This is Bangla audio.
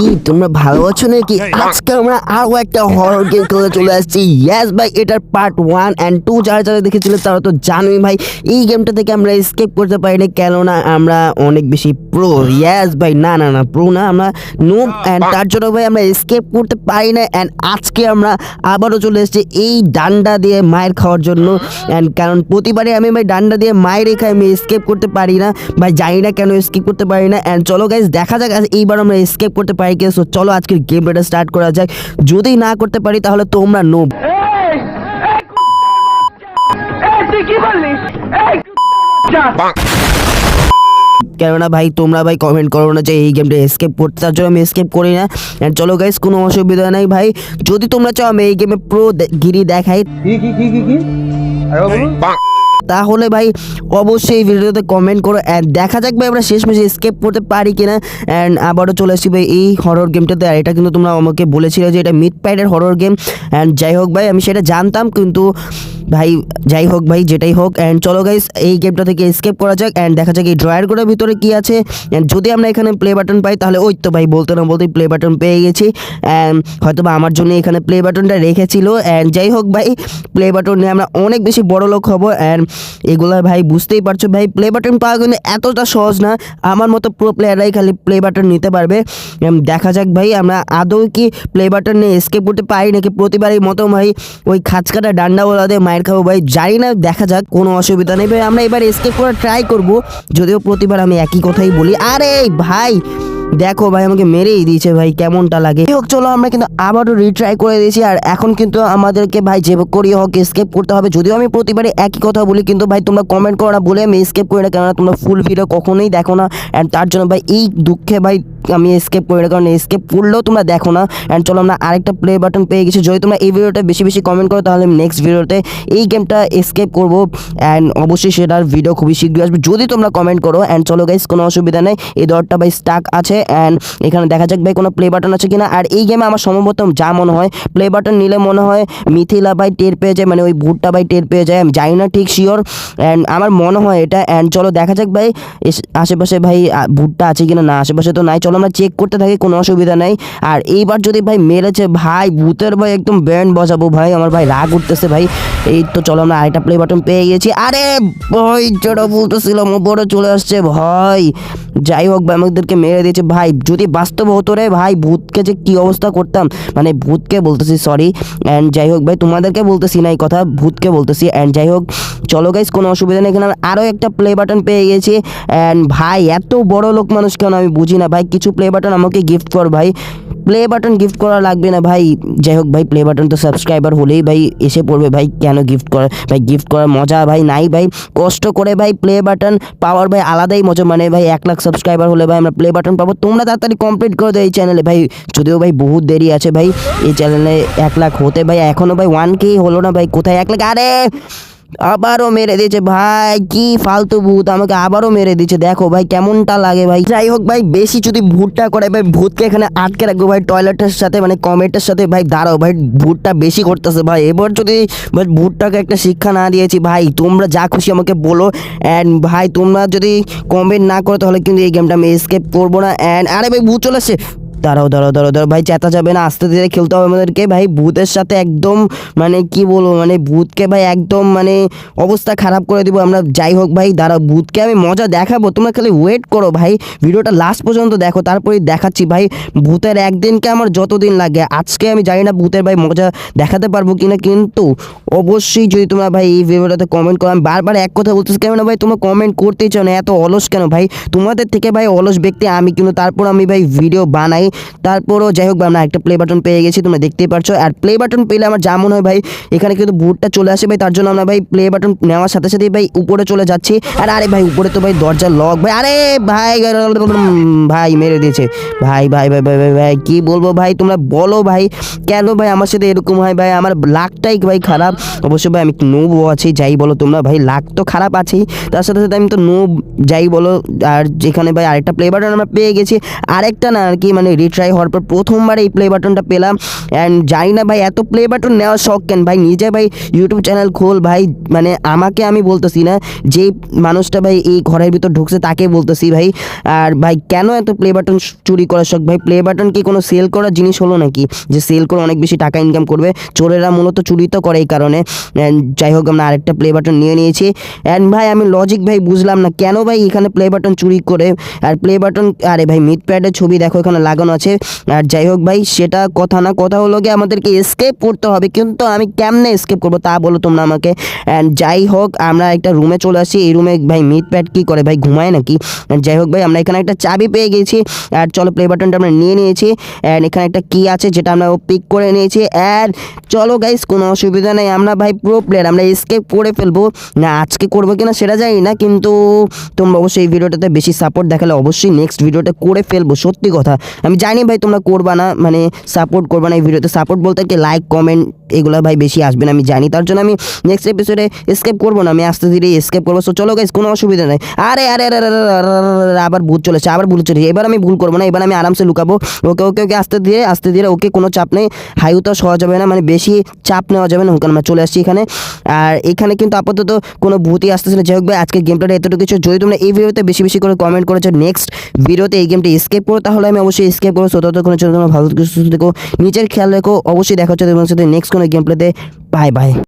কি তোমরা ভালো আছো নাকি? আজকে আমরা আরও একটা হরর গেম খেলে চলে আসছি। ইয়াস ভাই এটার পার্ট ওয়ান অ্যান্ড টু যারা যারা দেখেছিল তারা তো জানোই ভাই এই গেমটা থেকে আমরা স্কেপ করতে পারি না কেননা আমরা অনেক বেশি প্রো ইয়াস ভাই না না না প্রো না আমরা নো অ্যান্ড তার জন্য ভাই আমরা স্কেপ করতে পারি না অ্যান্ড আজকে আমরা আবারও চলে এসেছি এই ডান্ডা দিয়ে মায়ের খাওয়ার জন্য। অ্যান্ড কারণ প্রতিবারে আমি ভাই ডান্ডা দিয়ে মায়ের রেখে আমি স্কেপ করতে পারি না। ভাই জানি না কেন স্কেপ করতে পারি না। অ্যান্ড চলো গাইজ দেখা যাক এইবার আমরা স্কেপ করতে পারি কি সো চলো আজকের গেমটা স্টার্ট করা যাক। যদি না করতে পারি তাহলে তোমরা নো এই এই এই তুই কি বললি এই বাচ্চা। কেননা ভাই তোমরা ভাই কমেন্ট করো না যে এই গেমটা স্কেপ করতে তার জন্য আমি স্কেপ করি না। অ্যান্ড চলো গাইস কোনো অসুবিধা নাই ভাই। যদি তোমরা চাও আমি এই গেমে প্রো গিরি দেখাই। কি কি কি কি কি? তাহলে ভাই অবশ্যই ভিডিওতে কমেন্ট করো। অ্যান্ড দেখা যাক ভাই আমরা শেষ মেশে স্কেপ করতে পারি কিনা। অ্যান্ড আবারও চলে আসছি ভাই এই হরর গেমটাতে আর এটা কিন্তু তোমরা আমাকে বলেছিলে যে এটা মিড প্যাডের হরর গেম অ্যান্ড যাই হোক ভাই, আমি সেটা জানতাম কিন্তু ভাই, যাই হোক ভাই, যেটাই হোক। অ্যান্ড চলো গাইস এই গেমটা থেকে স্কেপ করা যাক। অ্যান্ড দেখা যাক এই ড্রয়ার গোটার ভিতরে কি আছে। অ্যান্ড যদি আমরা এখানে প্লে বাটন পাই, তাহলে ওই তো ভাই, বলতে না বলতেই প্লে বাটন পেয়ে গেছি। অ্যান্ড হয়তো বা আমার জন্য এখানে প্লে বাটনটা রেখেছিল। অ্যান্ড যাই হোক ভাই প্লে বাটন নিয়ে আমরা অনেক বেশি বড় লোক হব। অ্যান্ড এগুলো ভাই বুঝতেই পারছ ভাই প্লে বাটন পাওয়া কিন্তু এতটা সহজ না। আমার মতো প্রো প্লেয়াররাই খালি প্লে বাটন নিতে পারবে। দেখা যাক ভাই, আমরা আদৌ কি প্লে বাটন নিয়ে স্কেপ করতে পারি নাকি প্রতিবারই মতো ভাই ওই খাঁচকাটা ডান্ডা ওলা দিয়ে মায়ের খাব ভাই, জানি না, দেখা যাক, কোনো অসুবিধা নেই ভাই। আমরা এবার স্কেপ করার ট্রাই করব, যদিও প্রতিবার আমি একই কথাই বলি। আরে ভাই দেখো ভাই, আমাকে মেরেই দিয়েছে ভাই, কেমনটা লাগে? হোক, চলো, আমরা কিন্তু আবারও রিট্রাই করে দিয়েছি, আর এখন কিন্তু আমাদেরকে ভাই, যে করি হোক স্কেপ করতে হবে। যদিও আমি প্রতিবারে একই কথা বলি, কিন্তু ভাই, তোমরা কমেন্ট করো না, বলে আমি স্কেপ করি না, কেননা তোমরা ফুল ভিডিও কখনোই দেখো না। অ্যান্ড তার জন্য ভাই, এই দুঃখে ভাই আমি স্কেপ করি না কারণ স্কেপ করলেও তোমরা দেখো না। অ্যান্ড চলো আমরা আরেকটা প্লে বাটন পেয়ে গেছি। যদি তোমরা এই ভিডিওটা বেশি বেশি কমেন্ট করো, তাহলে নেক্সট ভিডিওতে এই গেমটা স্কেপ করব। অ্যান্ড অবশ্যই সেটার ভিডিও খুবই শীঘ্রই আসবে। যদি তোমরা কমেন্ট করো অ্যান্ড চলো গাইস কোনো অসুবিধা নেই। এই দরটা ভাই স্টাক আছে। অ্যান্ড এখানে দেখা যাক ভাই কোনো প্লে বাটন আছে কিনা। আর এই গেমে আমার সম্ভবত যা মনে হয় প্লে বাটন নিলে মনে হয় মিথিলা ভাই টের পেয়ে যায় মানে ওই ভুটটা ভাই টের পেয়ে যায়। আমি জানি না ঠিক শিওর অ্যান্ড আমার মনে হয় এটা। অ্যান্ড চলো দেখা যাক ভাই আশেপাশে ভাই ভুটটা আছে কিনা? না, আশেপাশে তো নাই। চলো আমরা চেক করতে থাকি, কোনো অসুবিধা নাই। আর এইবার যদি ভাই মেরেছে, ভাই, ভূতের ভাই একদম ব্যান্ড বসাবো ভাই। আমার ভাই রাগ উঠতেছে ভাই। এই তো চলো আমরা আরেকটা প্লে বাটন পেয়ে গেছি। আরে ভাই যেটা বলতেছিলাম ওপরে চলে আসছে ভাই যাই হোক ভাই, আমাদেরকে মেরে দিয়েছে ভাই। যদি বাস্তব হতো রে ভাই, ভূতকে যে কি অবস্থা করতাম। মানে ভূতকে বলতেছি সরি অ্যান্ড যাই হোক ভাই, তোমাদেরকে বলতেছি না এই কথা, ভূতকে বলতেছি। অ্যান্ড যাই হোক চলো গাইস কোনো অসুবিধা নেই। এখানে আরও একটা প্লে বাটন পেয়ে গেছি। অ্যান্ড ভাই, এত বড় লোক মানুষ কেন আমি বুঝি না। ভাই, কিছু প্লে বাটন আমাকে গিফট কর ভাই। প্লে বাটন গিফট করা লাগবে না ভাই। যাই হোক ভাই প্লে বাটন তো সাবস্ক্রাইবার হলেই ভাই এসে পড়বে ভাই, কেন গিফট করা? ভাই গিফট করার মজা ভাই নাই ভাই। কষ্ট করে ভাই প্লে বাটন পাওয়ার ভাই আলাদাই মজা। মানে ভাই এক লাখ সাবস্ক্রাইবার হলে ভাই আমরা প্লে বাটন পাবো। তোমরা তাড়াতাড়ি কমপ্লিট করে দাও এই চ্যানেলে ভাই, যদিও ভাই বহুত দেরি আছে ভাই, এই চ্যানেলে এক লাখ হতে ভাই এখনও ভাই ওয়ান কে হলো না ভাই। কোথায় এক লাখ? আরে! আবারও মেরে দিয়েছে। ভাই, কি ফালতু ভূত আমাকে আবারও মেরে দিয়েছে। দেখো ভাই, কেমনটা লাগে ভাই। যাই হোক ভাই, বেশি যদি ভূতটা করে ভাই, ভূতকে এখানে আটকে রাখব ভাই টয়লেটের সাথে মানে কমেটের সাথে। ভাই, দাঁড়াও ভাই, ভূতটা বেশি করতেছে ভাই। এবার যদি ভাই, ভূতটাকে একটা শিক্ষা না দিয়েছি, ভাই, তোমরা যা খুশি আমাকে বলো। অ্যান্ড ভাই, তোমরা যদি কমেন্ট না করো, তাহলে কিন্তু এই গেমটা আমি স্কেপ করব না। অ্যান্ড আরে ভাই, ভূত চলে আসছে। দাঁড়াও দাঁড়াও দাঁড়াও দাঁড়াও। ভাই, চেতা যাবে না, আস্তে ধীরে খেলতে হবে আমাদেরকে। ভাই, ভূতের সাথে একদম মানে কি বলব মানে ভূতকে ভাই একদম মানে অবস্থা খারাপ করে দিব। আমরা যাই হোক ভাই, দাঁড়াও, ভূতকে আমি মজা দেখাবো। তোমরা খালি ওয়েট করো ভাই, ভিডিওটা লাস্ট পর্যন্ত দেখো, তারপরে দেখাচ্ছি ভাই, ভূতের একদিনকে আমার যতদিন লাগে। আজকে আমি জানি না ভূতের ভাই মজা দেখাতে পারব কিনা, কিন্তু অবশ্যই যদি তোমরা ভাই এই ভিডিওটাতে কমেন্ট করো, আমি বারবার এক কথা বলতেছি কেন ভাই, তোমরা কমেন্ট করতেই চাও না, এত অলস কেন ভাই? তোমাদের থেকে ভাই অলস ব্যক্তি আমি, কিন্তু তারপর আমি ভাই ভিডিও বানাই। তারপরও যাই হোক আমরা একটা প্লে বাটন পেয়ে গেছি, তোমরা দেখতেই পারছ। আর প্লে বাটন পেলে আমার যা মনে হয় ভাই, এখানে কিন্তু ভুটটা চলে আসে ভাই, তার জন্য আমরা ভাই প্লে বাটন নেওয়ার সাথে সাথে ভাই উপরে চলে যাচ্ছি। আর আরে ভাই, উপরে তো ভাই দরজা লক ভাই, আরে ভাই ভাই মেরে দিয়েছে। ভাই ভাই ভাই ভাই ভাই ভাই, কি বলব ভাই, তোমরা বলো ভাই, কেন ভাই আমার সাথে এরকম হয় ভাই? আমার লাকটাই ভাই খারাপ। অবশ্যই ভাই, আমি নোব আছি, যাই বলো তোমরা ভাই, লাক তো খারাপ আছেই। তার সাথে সাথে আমি তো নোব যাই বলো, আর যেখানে ভাই আরেকটা প্লে বাটন আমরা পেয়ে গেছি। আরেকটা না আর কি মানে রিট্রাই হওয়ার পর প্রথমবার এই প্লে বাটনটা পেলাম। অ্যান্ড জানি না ভাই, এত প্লে বাটন নেওয়ার শখ কেন? ভাই, নিজে ভাই ইউটিউব চ্যানেল খোল ভাই মানে আমাকে আমি বলতেছি না, যে মানুষটা ভাই এই ঘরের ভিতর ঢুকছে তাকে বলতেছি ভাই। আর ভাই, কেন এত প্লে বাটন চুরি করার শখ? ভাই প্লে বাটন কি কোনো সেল করার জিনিস হলো নাকি? যে সেল করে অনেক বেশি টাকা ইনকাম করবে, চোরেরা মূলত চুরি তো করে এই কারণে। যাই হোক, আমরা আরেকটা প্লে বাটন নিয়ে নিয়েছি। অ্যান্ড ভাই, আমি লজিক ভাই বুঝলাম না, কেন ভাই এখানে প্লে বাটন চুরি করে? আর প্লে বাটন আরে ভাই মিড প্যাডের ছবি দেখো, এখানে লাগানো আছে। আর যাই হোক ভাই, সেটা কথা না, কথা হলো গিয়ে আমাদেরকে এসকেপ করতে হবে। কিন্তু আমি কেমনে এসকেপ করব তা বলো তোমরা আমাকে। অ্যান্ড যাই হোক, আমরা একটা রুমে চলে আসি। এই রুমে ভাই মিট প্যাড কী করে? ভাই ঘুমায় নাকি? যাই হোক ভাই, আমরা এখানে একটা চাবি পেয়ে গেছি। আর চলো প্লে বাটনটা আমরা নিয়ে নিয়েছি। অ্যান্ড এখানে একটা কি আছে যেটা আমরা পিক করে নিয়েছি। অ্যান্ড চলো গাইস কোনো অসুবিধা নেই। আমরা ভাই প্রো প্লেয়ার আমরা এসকেপ করে ফেলব। না, আজকে করব কিনা সেটা জানি না। কিন্তু তোমরা অবশ্যই এই ভিডিওটাতে বেশি সাপোর্ট দেখালে অবশ্যই নেক্সট ভিডিওটা করে ফেলব। সত্যি কথা। আমি জানি ভাই তোমরা করবা না মানে সাপোর্ট করবা না এই ভিডিওতে সাপোর্ট বলতে কি লাইক কমেন্ট এগুলো ভাই বেশি আসবে না, আমি জানি। তার জন্য আমি নেক্সট এপিসোডে এসকেপ করব না, আমি আস্তে ধীরে স্কেপ করব। সো চলো গাইস কোনো অসুবিধা নেই। আরে আরে আরে আবার ভুল চলেছে, আবার ভুল চলেছে। এবার আমি ভুল করব না, এবার আমি আরামসে লুকাবো। ওকে ওকে ওকে, আস্তে ধীরে আস্তে ধীরে, ওকে, কোনো চাপ নেই। হাইউতাও সহজ যাবে না মানে বেশি চাপ নেওয়া যাবে না কারণ আমরা চলে আসছি এখানে। আর এখানে কিন্তু আপাতত কোনো ভূতি আসতেছে না। যাই হোক ভাই, আজকের গেমটা এতটুকু কিছু যদি তোমরা এই ভিডিওতে বেশি বেশি করে কমেন্ট করেছ নেক্সট ভিডিওতে এই গেমটা স্কেপ করো, তাহলে আমি অবশ্যই স্কেপ করব। সো জন্য ভালো সুস্থ থেকো, নিজের খেয়াল রেখো। অবশ্যই দেখা হচ্ছে তোমার সাথে নেক্সট কোনো গেম প্লেতে বাই বাই।